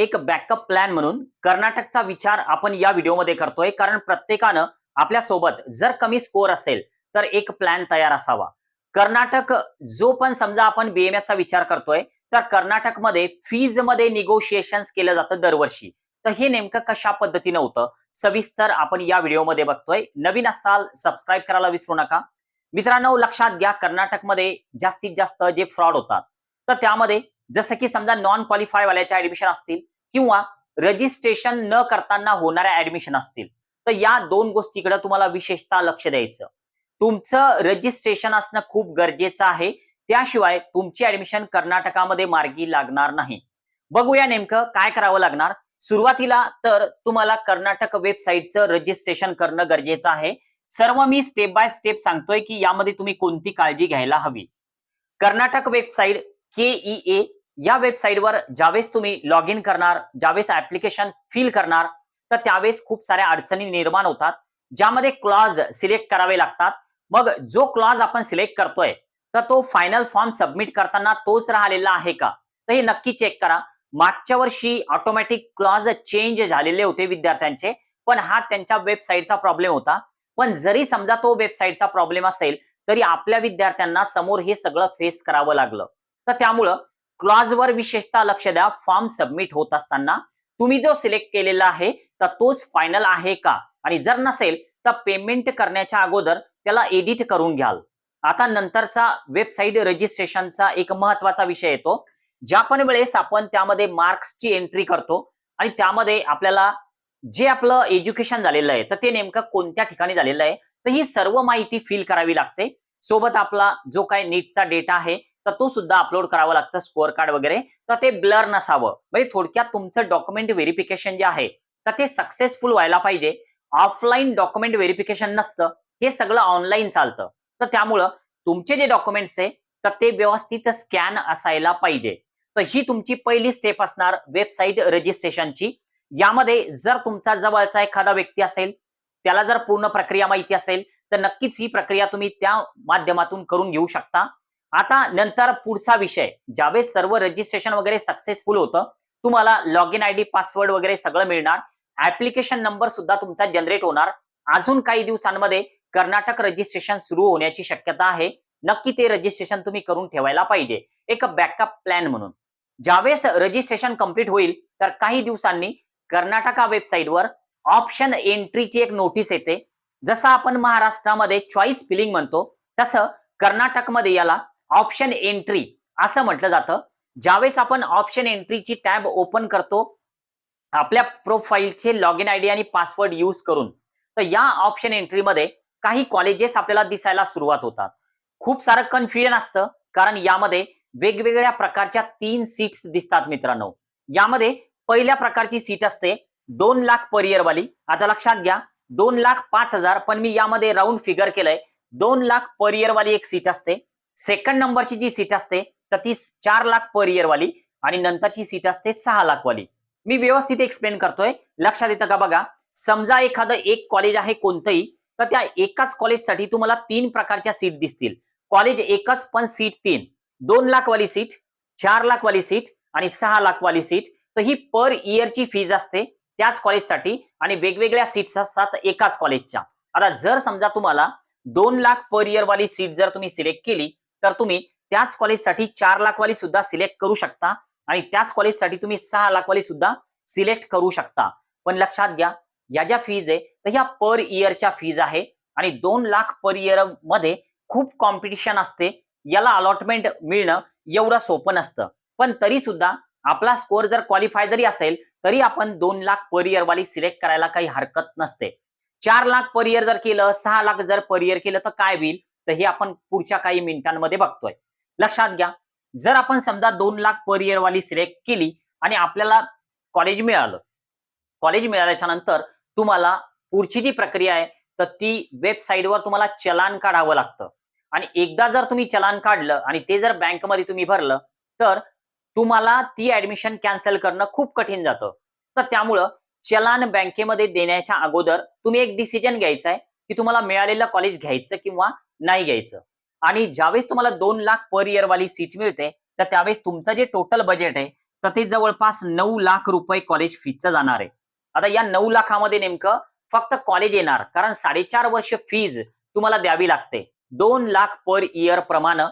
एक backup plan म्हणून कर्नाटकचा विचार आपण या व्हिडिओमध्ये करतोय. कारण प्रत्येकानं आपल्यासोबत जर कमी स्कोअर असेल तर एक प्लॅन तयार असावा. कर्नाटक जो पण समजा आपण बीएमएस चा विचार करतोय तर कर्नाटकमध्ये फीजमध्ये निगोशिएशन केलं जातं दरवर्षी. तर हे नेमकं कशा पद्धतीनं होतं? सविस्तर आपण या व्हिडिओमध्ये बघतोय. नवीन असाल सबस्क्राईब करायला विसरू नका. मित्रांनो लक्षात घ्या कर्नाटकमध्ये जास्तीत जास्त जे फ्रॉड होतात तर त्यामध्ये जसं की समजा नॉन क्वालिफाय वाल्याच्या ऍडमिशन असतील किंवा रजिस्ट्रेशन न करताना होणाऱ्या ऍडमिशन असतील. तर या दोन गोष्टीकडे तुम्हाला विशेषतः लक्ष द्यायचं. तुमचं रजिस्ट्रेशन असणं खूप गरजेचं आहे. त्याशिवाय तुमची ऍडमिशन कर्नाटकामध्ये मार्गी लागणार नाही. बघूया नेमकं काय करावं लागणार. सुरुवातीला तर तुम्हाला कर्नाटक वेबसाईटचं रजिस्ट्रेशन करणं गरजेचं आहे. सर्व मी स्टेप बाय स्टेप सांगतोय की यामध्ये तुम्ही कोणती काळजी घ्यायला हवी. कर्नाटक वेबसाईट के ए या वेबसाईटवर ज्यावेळेस तुम्ही लॉग इन करणार ज्यावेळेस ऍप्लिकेशन फिल करणार तर त्यावेळेस खूप साऱ्या अडचणी निर्माण होतात ज्यामध्ये क्लॉज सिलेक्ट करावे लागतात. मग जो क्लॉज आपण सिलेक्ट करतोय तर तो फायनल फॉर्म सबमिट करताना तोच राहिलेला आहे का? तर हे नक्की चेक करा. मागच्या वर्षी ऑटोमॅटिक क्लॉज चेंज झालेले होते विद्यार्थ्यांचे पण हा त्यांच्या वेबसाईटचा प्रॉब्लेम होता. पण जरी समजा तो वेबसाईटचा प्रॉब्लेम असेल तरी आपल्या विद्यार्थ्यांना समोर हे सगळं फेस करावं लागलं. तर त्यामुळं क्लॉजवर विशेषतः लक्ष द्या. फॉर्म सबमिट होत असताना तुम्ही जो सिलेक्ट केलेला आहे तर तोच फायनल आहे का? आणि जर नसेल तर पेमेंट करण्याच्या अगोदर त्याला एडिट करून घ्याल. आता नंतरचा वेबसाईट रजिस्ट्रेशनचा एक महत्त्वाचा विषय येतो. ज्या पण वेळेस आपण त्यामध्ये मार्क्सची एंट्री करतो आणि त्यामध्ये आपल्याला जे आपलं एज्युकेशन झालेलं आहे तर ते नेमकं कोणत्या ठिकाणी झालेलं आहे तर ही सर्व माहिती फिल करावी लागते. सोबत आपला जो काही नीटचा डेटा आहे तर तो सुद्धा अपलोड करावा लागतं स्कोअर कार्ड वगैरे. तर ते ब्लर नसावं. म्हणजे थोडक्यात तुमचं डॉक्युमेंट व्हेरिफिकेशन जे आहे तर ते सक्सेसफुल व्हायला पाहिजे. ऑफलाईन डॉक्युमेंट व्हेरिफिकेशन नसतं. हे सगळं ऑनलाईन चालतं. तर त्यामुळं तुमचे जे डॉक्युमेंट्स आहे तर ते व्यवस्थित स्कॅन असायला पाहिजे. तर ही तुमची पहिली स्टेप असणार वेबसाईट रजिस्ट्रेशनची यामध्ये जर तुमचा जवळचा एखादा व्यक्ती असेल त्याला जर पूर्ण प्रक्रिया माहिती असेल तर नक्कीच ही प्रक्रिया तुम्ही त्या माध्यमातून करून घेऊ शकता. आता नंतर पुढचा विषय ज्यावेळेस सर्व रजिस्ट्रेशन वगैरे सक्सेसफुल होतं तुम्हाला log in I D password वगैरे सगळं मिळणार. ऍप्लिकेशन नंबर सुद्धा तुमचा जनरेट होणार. अजून काही दिवसांमध्ये कर्नाटक रजिस्ट्रेशन सुरू होण्याची शक्यता आहे. नक्की ते रजिस्ट्रेशन तुम्ही करून ठेवायला पाहिजे. एक बॅकअप प्लॅन म्हणून. ज्यावेळेस रजिस्ट्रेशन कंप्लीट होईल तर काही दिवसांनी कर्नाटका वेबसाईटवर ऑप्शन एंट्रीची एक नोटीस येते. जसं आपण महाराष्ट्रामध्ये चॉईस फिलिंग म्हणतो तसं कर्नाटकमध्ये याला ऑप्शन एंट्री असं म्हटलं जातं. ज्यावेळेस आपण ऑप्शन एंट्रीची टॅब ओपन करतो आपल्या प्रोफाईलचे लॉग इन आयडी आणि पासवर्ड यूज करून तर या ऑप्शन एंट्रीमध्ये काही कॉलेजेस आपल्याला दिसायला सुरुवात होतात. खूप सारं कन्फ्युजन असतं कारण यामध्ये वेगवेगळ्या प्रकारच्या तीन सीट्स दिसतात मित्रांनो. यामध्ये पहिल्या प्रकारची सीट असते दोन लाख पर इयर वाली. आता लक्षात घ्या दोन लाख पाच हजार पण मी यामध्ये राऊंड फिगर केलंय दोन लाख पर इयर वाली एक सीट असते. सेकंड नंबरची जी सीट असते तर ती चार लाख पर इयर वाली आणि नंतरची सीट असते सहा लाख वाली. मी व्यवस्थित एक्सप्लेन करतोय. लक्षात येतं का बघा? समजा एखादं एक कॉलेज आहे कोणतंही तर त्या एकाच कॉलेजसाठी तुम्हाला तीन प्रकारच्या सीट दिसतील. कॉलेज एकच पण सीट तीन. दोन लाख वाली सीट चार लाख वाली सीट आणि सहा लाख वाली सीट तर ही पर इयरची फीज असते त्याच कॉलेजसाठी आणि वेगवेगळ्या सीट्स असतात एकाच कॉलेजच्या आता जर समजा तुम्हाला दोन लाख पर इयर वाली सीट जर तुम्ही सिलेक्ट केली तर तुम्ही त्याच कॉलेजसाठी चार लाखवाली सुद्धा सिलेक्ट करू शकता आणि त्याच कॉलेजसाठी तुम्ही सहा लाखवाली सुद्धा सिलेक्ट करू शकता. पण लक्षात घ्या या ज्या फीज आहे तर ह्या पर इयरच्या फीज आहे आणि दोन लाख पर इयरमध्ये खूप कॉम्पिटिशन असते. याला अलॉटमेंट मिळणं एवढं सोपं नसतं. पण तरी सुद्धा आपला स्कोअर जर क्वालिफाय जरी असेल तरी आपण दोन लाख पर इयर वाली सिलेक्ट करायला काही हरकत नसते. चार लाख पर इयर जर केलं सहा लाख जर पर इयर केलं तर काय होईल? तर हे आपण पुढच्या काही मिनिटांमध्ये बघतोय. लक्षात घ्या जर आपण समजा दोन लाख पर इयर वाली सिलेक्ट केली आणि आपल्याला कॉलेज मिळालं कॉलेज मिळाल्याच्या नंतर तुम्हाला पुढची जी प्रक्रिया आहे तर ती वेबसाईटवर तुम्हाला चलान काढावं लागतं. आणि एकदा जर तुम्ही चलान काढलं आणि ते जर बँकमध्ये तुम्ही भरलं तर तुम्हाला ती ऍडमिशन कॅन्सल करणं खूप कठीण जातं. तर त्यामुळं चलान बँकेमध्ये देण्याच्या अगोदर तुम्ही एक डिसिजन घ्यायचा आहे की तुम्हाला मिळालेलं कॉलेज घ्यायचं किंवा नाही घ्यायचं. आणि ज्यावेळेस तुम्हाला दोन लाख पर इयर वाली सीट मिळते तर त्यावेळेस तुमचं जे टोटल बजेट आहे तर ते जवळपास नऊ लाख रुपये कॉलेज फीचं जाणार आहे. आता या नऊ लाखामध्ये नेमकं फक्त कॉलेज येणार कारण साडेचार वर्ष फीज तुम्हाला द्यावी लागते. दोन लाख पर इयर प्रमाणे.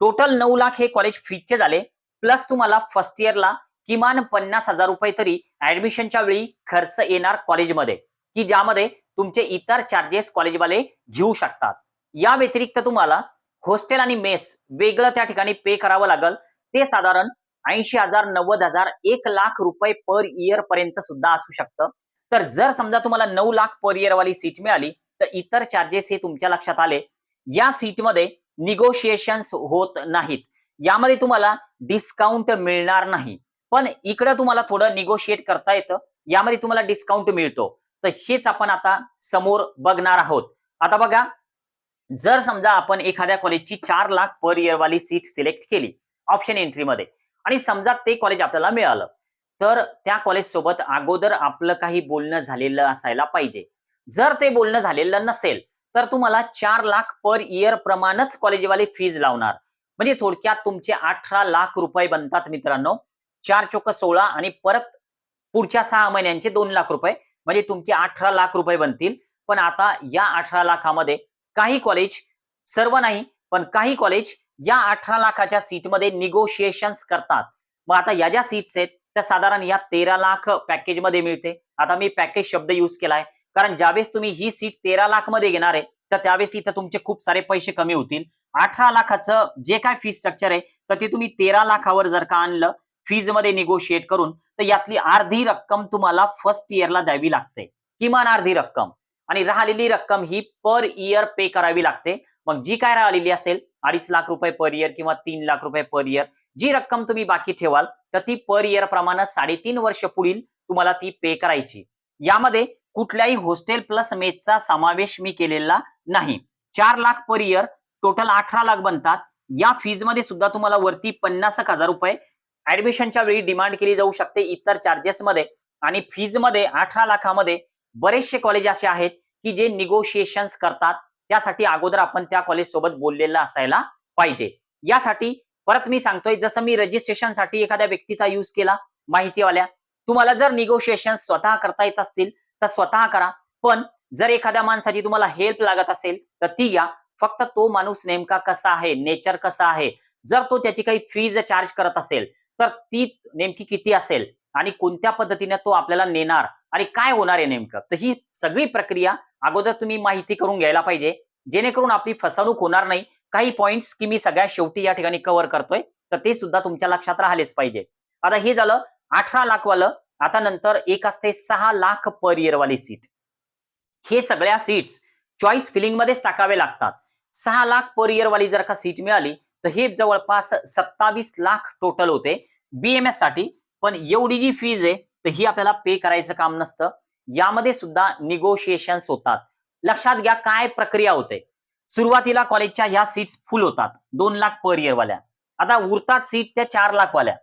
टोटल नऊ लाख हे कॉलेज फीचे झाले प्लस तुम्हाला फर्स्ट इयरला किमान पन्नास हजार रुपये तरी ऍडमिशनच्या वेळी खर्च येणार कॉलेजमध्ये की ज्यामध्ये तुमचे इतर चार्जेस कॉलेजवाले घेऊ शकतात. या व्यतिरिक्त तुम्हाला हॉस्टेल आणि मेस वेगळं त्या ठिकाणी पे करावं लागल. ते साधारण ऐंशी हजार नव्वद हजार एक लाख रुपये पर इयर पर्यंत सुद्धा असू शकतं. तर जर समजा तुम्हाला नऊ लाख पर इयर वाली सीट मिळाली तर इतर चार्जेस हे तुमच्या लक्षात आले. या सीटमध्ये निगोशिएशन्स होत नाहीत. यामध्ये तुम्हाला डिस्काउंट मिळणार नाही. पण इकडे तुम्हाला थोडं निगोशिएट करता येतं. यामध्ये तुम्हाला डिस्काउंट मिळतो. तर हेच आपण आता समोर बघणार आहोत. आता बघा जर समजा आपण एखाद्या कॉलेजची चार लाख पर इयर वाली सीट सिलेक्ट केली ऑप्शन एंट्रीमध्ये आणि समजा ते कॉलेज आपल्याला मिळालं तर त्या कॉलेज सोबत अगोदर आपलं काही बोलणं झालेलं असायला पाहिजे. जर ते बोलणं झालेलं नसेल तर तुम्हाला चार लाख पर इयर प्रमाणच कॉलेजवाले फीज लावणार. म्हणजे थोडक्यात तुमचे अठरा लाख रुपये बनतात मित्रांनो. चार चोक सोळा आणि परत पुढच्या सहा महिन्यांचे दोन लाख रुपये. म्हणजे तुमचे अठरा लाख रुपये बनतील. पण आता या अठरा लाखामध्ये काही कॉलेज सर्व नाही पण काही कॉलेज या अठरा लाखाच्या सीटमध्ये निगोशिएशन्स करतात. मग आता या ज्या सीट्स आहेत त्या साधारण या तेरा लाख पॅकेजमध्ये मिळते. आता मी पॅकेज शब्द युज केलाय. कारण ज्यावेळेस तुम्ही ही सीट तेरा लाखमध्ये घेणार आहे तर त्यावेळेस इथं तुमचे खूप सारे पैसे कमी होतील. अठरा लाखाचं जे काय फी स्ट्रक्चर आहे तर ते तुम्ही तेरा लाखावर जर का आणलं फीजमध्ये निगोशिएट करून तर यातली अर्धी रक्कम तुम्हाला फर्स्ट इयरला द्यावी लागते. किमान अर्धी रक्कम. आणि राहिलेली रक्कम ही पर इयर पे करावी लागते. मग जी काय राहिलेली असेल अडीच लाख रुपये पर इयर किंवा तीन लाख रुपये पर इयर जी रक्कम तुम्ही बाकी ठेवाल तर ती पर इयर प्रमाणे साडेतीन वर्ष पुढील तुम्हाला ती पे करायची. यामध्ये कुठल्याही हॉस्टेल प्लस मेसचा समावेश मी केलेला नाही. चार लाख पर इयर टोटल अठरा लाख बनतात. या फीजमध्ये सुद्धा तुम्हाला वरती पन्नास एक हजार रुपये ऍडमिशनच्या वेळी डिमांड केली जाऊ शकते इतर चार्जेस मध्ये. आणि फीजमध्ये अठरा लाखामध्ये बरेचसे कॉलेज असे आहेत की जे निगोशिएशन्स करतात. त्यासाठी अगोदर आपण त्या कॉलेज सोबत बोललेलं असायला पाहिजे. यासाठी परत मी सांगतोय जसं मी रजिस्ट्रेशनसाठी एखाद्या व्यक्तीचा युज केला माहितीवाल्या तुम्हाला जर निगोशिएशन स्वतः करता येत असतील तर स्वतः करा. पण जर एखाद्या माणसाची तुम्हाला हेल्प लागत असेल तर ती घ्या. फक्त तो माणूस नेमका कसा आहे नेचर कसा आहे जर तो त्याची काही फीज चार्ज करत असेल तर ती नेमकी किती असेल आणि कोणत्या पद्धतीने तो आपल्याला नेणार? आणि काय होणार आहे नेमकं? तर ही सगळी प्रक्रिया अगोदर तुम्ही माहिती करून घ्यायला पाहिजे. जेणेकरून आपली फसवणूक होणार नाही. काही पॉईंट्स की मी सगळ्या शेवटी या ठिकाणी कव्हर करतोय. तर ते सुद्धा तुमच्या लक्षात राहिलेच पाहिजे. आता हे झालं अठरा लाख वालं आता नंतर एक असते सहा लाख पर इयर वाली सीट हे सगळ्या सीट्स चॉईस फिलिंग मध्येच टाकावे लागतात. सहा लाख पर इयर वाली जर का सीट मिळाली तर हे जवळपास सत्तावीस लाख टोटल होते. बीएमएससाठी. पण एवढी जी फीज आहे तर ही आपल्याला पे करायचं काम नसतं. यामध्ये सुद्धा निगोशिएशन्स होतात. लक्षात घ्या काय प्रक्रिया होते. सुरुवातीला कॉलेजच्या ह्या सीट्स फुल होतात. दोन लाख पर इयर वाल्या. आता उरतात सीट त्या चार लाखवाल्या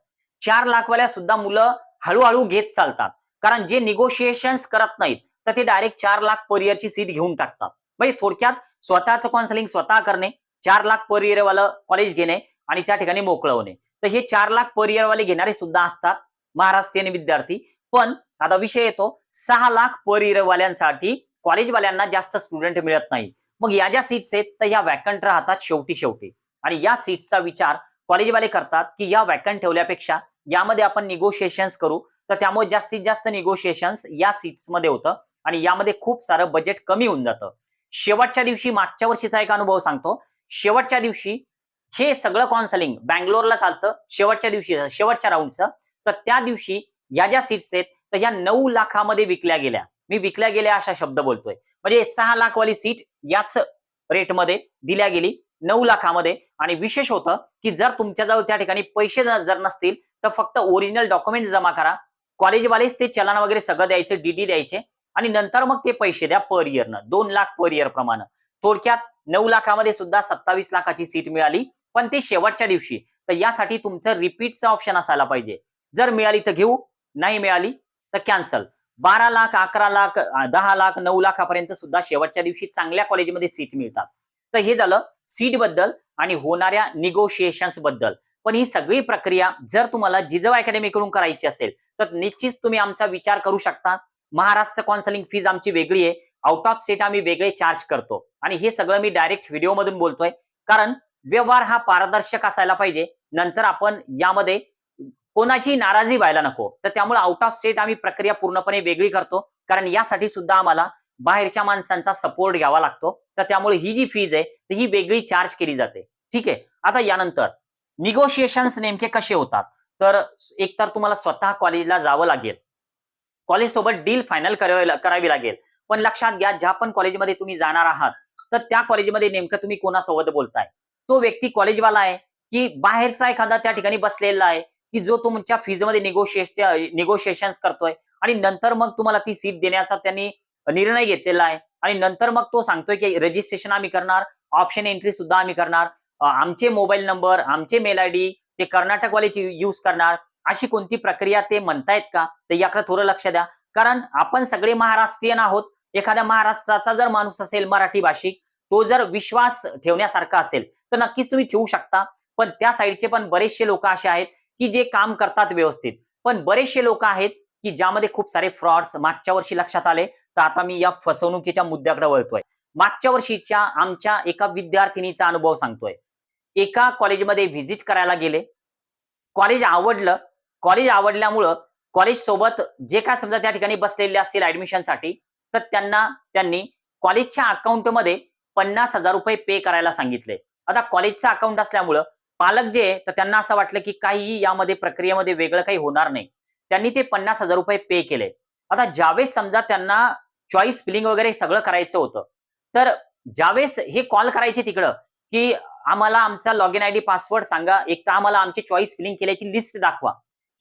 चार लाखवाल्या सुद्धा मुलं हळूहळू घेत चालतात. कारण जे निगोशिएशन्स करत नाहीत तर ते डायरेक्ट चार लाख पर इयरची सीट घेऊन टाकतात. म्हणजे थोडक्यात स्वतःचं काउन्सिलिंग स्वतः करणे चार लाख पर इयरवालं कॉलेज घेणे आणि त्या ठिकाणी मोकळं होणे. तर हे चार लाख पर इयरवाले घेणारे सुद्धा असतात. महाराष्ट्रीयन विद्यार्थी. पण आता विषय येतो सहा लाख पर इयर वाल्यांसाठी कॉलेजवाल्यांना जास्त स्टुडंट मिळत नाही. मग या ज्या सीट्स आहेत तर या वॅकंट राहतात शेवटी शेवटी. आणि या सीट्सचा विचार कॉलेजवाले करतात की या वॅकंट ठेवल्यापेक्षा यामध्ये आपण निगोशिएशन्स करू. तर त्यामुळे जास्तीत जास्त निगोशिएशन्स या सीट्समध्ये होतं आणि यामध्ये खूप सारं बजेट कमी होऊन जातं. शेवटच्या दिवशी मागच्या वर्षीचा एक अनुभव सांगतो. शेवटच्या दिवशी हे सगळं काउन्सिलिंग बँगलोरला चालतं. शेवटच्या दिवशी शेवटच्या राऊंडचं तर त्या दिवशी या ज्या सीट्स आहेत तर या नऊ लाखामध्ये विकल्या गेल्या. मी विकल्या गेल्या अशा शब्द बोलतोय. म्हणजे सहा लाख वाली सीट याच रेटमध्ये दिल्या गेली नऊ लाखामध्ये. आणि विशेष होतं की जर तुमच्याजवळ त्या ठिकाणी पैसे जर जर नसतील तर फक्त ओरिजिनल डॉक्युमेंट जमा करा. कॉलेजवालेच ते चलन वगैरे सगळं द्यायचे डीडी द्यायचे. आणि नंतर मग ते पैसे द्या पर इयरनं दोन लाख पर इयर प्रमाणे. थोडक्यात नऊ लाखामध्ये सुद्धा सत्तावीस लाखाची सीट मिळाली. पण ते शेवटच्या दिवशी. तर यासाठी तुमचं रिपीटचं ऑप्शन असायला पाहिजे. जर मिळाली तर घेऊ नाही मिळाली तर कॅन्सल बारा लाख अकरा लाख दहा लाख नऊ लाखापर्यंत सुद्धा शेवटच्या दिवशी चांगल्या कॉलेजमध्ये सीट मिळतात. तर हे झालं सीटबद्दल आणि होणाऱ्या निगोशिएशन्सबद्दल. पण ही सगळी प्रक्रिया जर तुम्हाला जिजव अकॅडमीकडून करायची असेल तर निश्चित तुम्ही आमचा विचार करू शकता. महाराष्ट्र काउन्सिलिंग फीज आमची वेगळी आहे. आउट ऑफ सेट आम्ही वेगळे चार्ज करतो. आणि हे सगळं मी डायरेक्ट व्हिडिओ मधून बोलतोय. कारण व्यवहार हा पारदर्शक असायला पाहिजे. नंतर आपण यामध्ये कोणाची नाराजी व्हायला नको. तर त्यामुळे आउट ऑफ स्टेट आम्ही प्रक्रिया पूर्णपणे वेगळी करतो. कारण यासाठी सुद्धा आम्हाला बाहेरच्या माणसांचा सपोर्ट घ्यावा लागतो. तर त्यामुळे ही जी फीज आहे तर ही वेगळी चार्ज केली जाते. ठीक आहे? आता यानंतर निगोशिएशन्स नेमके कसे होतात? तर एकतर तुम्हाला स्वतः कॉलेजला जावं लागेल. कॉलेज सोबत डील फायनल करावी लागेल. पण लक्षात घ्या ज्या पण कॉलेजमध्ये तुम्ही जाणार आहात तर त्या कॉलेजमध्ये नेमकं तुम्ही कोणासोबत बोलताय? तो व्यक्ती कॉलेजवाला आहे की बाहेरचा एखादा त्या ठिकाणी बसलेला आहे की जो तुमच्या फीजमध्ये निगोशिएशन निगोशिएशन करतोय आणि नंतर मग तुम्हाला ती सीट देण्याचा त्यांनी निर्णय घेतलेला आहे. आणि नंतर मग तो सांगतोय की रजिस्ट्रेशन आम्ही करणार ऑप्शन एंट्री सुद्धा आम्ही करणार आमचे मोबाईल नंबर आमचे मेल आय डी ते कर्नाटकवालेची यूज करणार अशी कोणती प्रक्रिया ते म्हणतायत का? तर याकडे थोडं लक्ष द्या. कारण आपण सगळे महाराष्ट्रीयन आहोत. एखाद्या महाराष्ट्राचा जर माणूस असेल मराठी भाषिक तो जर विश्वास ठेवण्यासारखा असेल तर नक्कीच तुम्ही ठेवू शकता. पण त्या साईडचे पण बरेचसे लोक असे आहेत की जे काम करतात व्यवस्थित. पण बरेचसे लोक आहेत की ज्यामध्ये खूप सारे फ्रॉड्स मागच्या वर्षी लक्षात आले तर आता मी या फसवणुकीच्या मुद्द्याकडे वळतोय. मागच्या वर्षीच्या आमच्या एका विद्यार्थिनीचा अनुभव सांगतोय. एका कॉलेजमध्ये व्हिजिट करायला गेले. कॉलेज आवडलं. कॉलेज आवडल्यामुळं कॉलेज सोबत जे काय समजा त्या ठिकाणी बसलेले असतील ऍडमिशनसाठी तर त्यांना त्यांनी कॉलेजच्या अकाउंटमध्ये पन्नास हजार रुपये पे करायला सांगितले. आता कॉलेजचा अकाउंट असल्यामुळं पालक जे तर त्यांना असं वाटलं की काही यामध्ये प्रक्रियेमध्ये वेगळं काही होणार नाही. त्यांनी ते पन्नास हजार रुपये पे केले. आता ज्यावेळेस समजा त्यांना चॉईस फिलिंग वगैरे सगळं करायचं होतं तर ज्यावेळेस हे कॉल करायचे तिकडं की आम्हाला आमचा log in I D password सांगा एक तर आम्हाला आमची चॉईस फिलिंग केल्याची लिस्ट दाखवा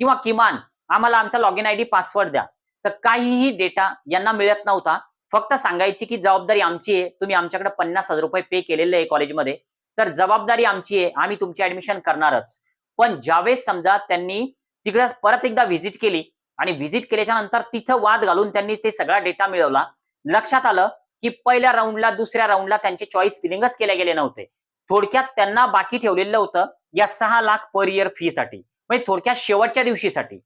किंवा किमान आम्हाला आमचा log in I D password द्या. तर काहीही डेटा यांना मिळत नव्हता. फक्त सांगायची की जबाबदारी आमची आहे तुम्ही आमच्याकडे पन्नास हजार रुपये पे केलेले आहे कॉलेजमध्ये तर जबाबदारी आमची आहे. आम्ही तुमची ऍडमिशन करणारच. पण ज्यावेळेस समजा त्यांनी तिकडे परत एकदा व्हिजिट केली आणि व्हिजिट केल्याच्यानंतर तिथं वाद घालून त्यांनी ते सगळा डेटा मिळवला लक्षात आलं की पहिल्या राऊंडला दुसऱ्या राऊंडला त्यांचे चॉईस फिलिंगच केले गेले नव्हते. थोडक्यात त्यांना बाकी ठेवलेलं होतं या सहा लाख पर इयर फी साठी. म्हणजे थोडक्यात शेवटच्या दिवशीसाठी.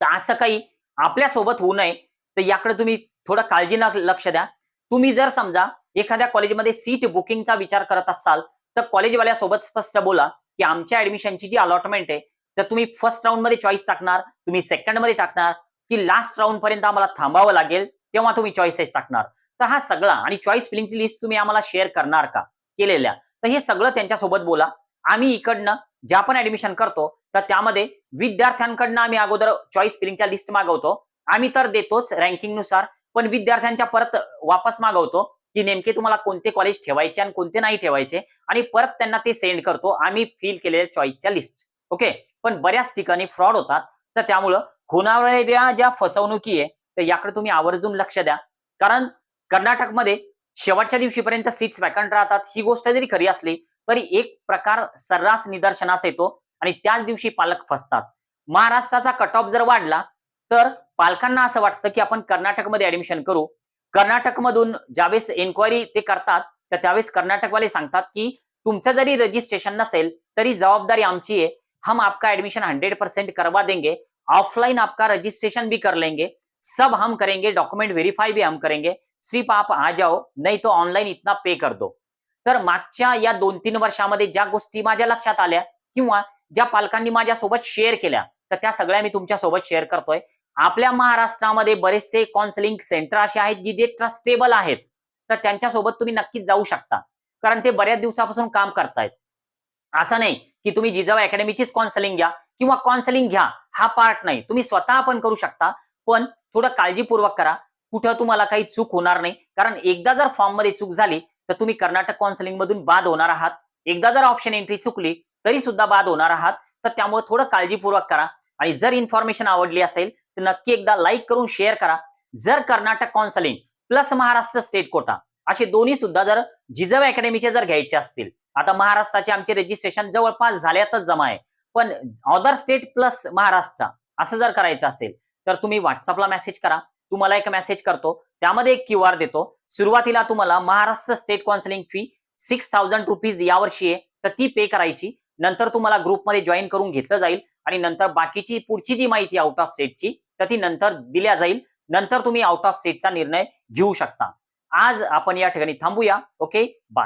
तर असं काही आपल्यासोबत होऊ नये. तर याकडे तुम्ही थोडं काळजी लक्ष द्या. तुम्ही जर समजा एखाद्या कॉलेजमध्ये सीट बुकिंगचा विचार करत असाल तर कॉलेजवाल्यासोबत स्पष्ट बोला की आमच्या ऍडमिशनची जी अलॉटमेंट आहे तर तुम्ही फर्स्ट राऊंडमध्ये चॉईस टाकणार तुम्ही सेकंडमध्ये टाकणार की लास्ट राऊंड पर्यंत आम्हाला थांबावं लागेल तेव्हा तुम्ही चॉईसेस टाकणार. तर हा सगळा आणि चॉईस फिलिंगची लिस्ट तुम्ही आम्हाला शेअर करणार का? केलेल्या. तर हे सगळं त्यांच्यासोबत बोला. आम्ही इकडनं ज्या पण ऍडमिशन करतो तर त्यामध्ये विद्यार्थ्यांकडनं आम्ही अगोदर चॉईस फिलिंगच्या लिस्ट मागवतो. आम्ही तर देतोच रँकिंगनुसार पण विद्यार्थ्यांच्या परत वापस मागवतो. की नेमके तुम्हाला कोणते कॉलेज ठेवायचे आणि कोणते नाही ठेवायचे आणि परत त्यांना ते सेंड करतो. आम्ही फिल केलेल्या चॉईसच्या लिस्ट ओके पण बऱ्याच ठिकाणी फ्रॉड होतात. तर त्यामुळं होणाऱ्या ज्या फसवणुकी आहे तर याकडे तुम्ही आवर्जून लक्ष द्या. कारण कर्नाटकमध्ये शेवटच्या दिवशीपर्यंत सीट्स वॅकंट राहतात. ही गोष्ट जरी खरी असली तरी एक प्रकार सर्रास निदर्शनास येतो आणि त्याच दिवशी पालक फसतात. महाराष्ट्राचा कट ऑफ जर वाढला तर पालकांना असं वाटतं की आपण कर्नाटकमध्ये ऍडमिशन करू. कर्नाटकमधून ज्यावेळेस एन्क्वायरी ते करतात तर त्यावेळेस कर्नाटकवाले सांगतात की तुमचं जरी रजिस्ट्रेशन नसेल तरी जबाबदारी आमची आहे. हम आपका एडमिशन हंड्रेड परसेंट करवा देंगे. ऑफलाइन आपका रजिस्ट्रेशन भी कर लेंगे. सब हम करेंगे डॉक्युमेंट व्हेरीफाई भी हम करेंगे. सिर्फ आप आ जाओ नाही तो ऑनलाईन इतना पे कर दो. तर मागच्या या दोन तीन वर्षामध्ये ज्या गोष्टी माझ्या लक्षात आल्या किंवा ज्या पालकांनी माझ्यासोबत शेअर केल्या तर त्या सगळ्या मी तुमच्यासोबत शेअर करतोय. आपल्या महाराष्ट्रामध्ये बरेचसे काउन्सिलिंग सेंटर असे आहेत की जे ट्रस्टेबल आहेत. तर त्यांच्यासोबत तुम्ही नक्कीच जाऊ शकता. कारण ते बऱ्याच दिवसापासून काम करतायत. असं नाही की तुम्ही जिजाऊ अकॅडमीचीच काउन्सिलिंग घ्या किंवा काउन्सिलिंग घ्या हा पार्ट नाही. तुम्ही स्वतः पण करू शकता पण थोडं काळजीपूर्वक करा. कुठं तुम्हाला काही चूक होणार नाही. कारण एकदा जर फॉर्ममध्ये चूक झाली तर तुम्ही कर्नाटक काउन्सिलिंग मधून बाद होणार आहात. एकदा जर ऑप्शन एंट्री चुकली तरी सुद्धा बाद होणार आहात. तर त्यामुळे थोडं काळजीपूर्वक करा. आणि जर इन्फॉर्मेशन आवडली असेल तर नक्की एकदा लाईक करून शेअर करा. जर Karnataka counselling plus Maharashtra state quota असे दोन्ही सुद्धा जर जिजव अकॅडमीचे जर घ्यायचे असतील आता महाराष्ट्राचे आमचे रजिस्ट्रेशन जवळपास झाल्यातच जमा आहे. पण अदर स्टेट प्लस महाराष्ट्र असं जर करायचं असेल तर तुम्ही व्हॉट्सअपला मेसेज करा. तुम्हाला एक मेसेज करतो. त्यामध्ये एक क्यू आर देतो. सुरुवातीला तुम्हाला Maharashtra state counselling fee six thousand rupees यावर्षी आहे. तर ती पे करायची. नंतर तुम्हाला ग्रुपमध्ये जॉईन करून घेतलं जाईल. आणि नंतर बाकीची पुढची जी माहिती आउट ऑफ सेटची तर ती नंतर दिल्या जाईल. नंतर तुम्ही आउट ऑफ सेटचा निर्णय घेऊ शकता. आज आपण या ठिकाणी थांबूया. Okay bye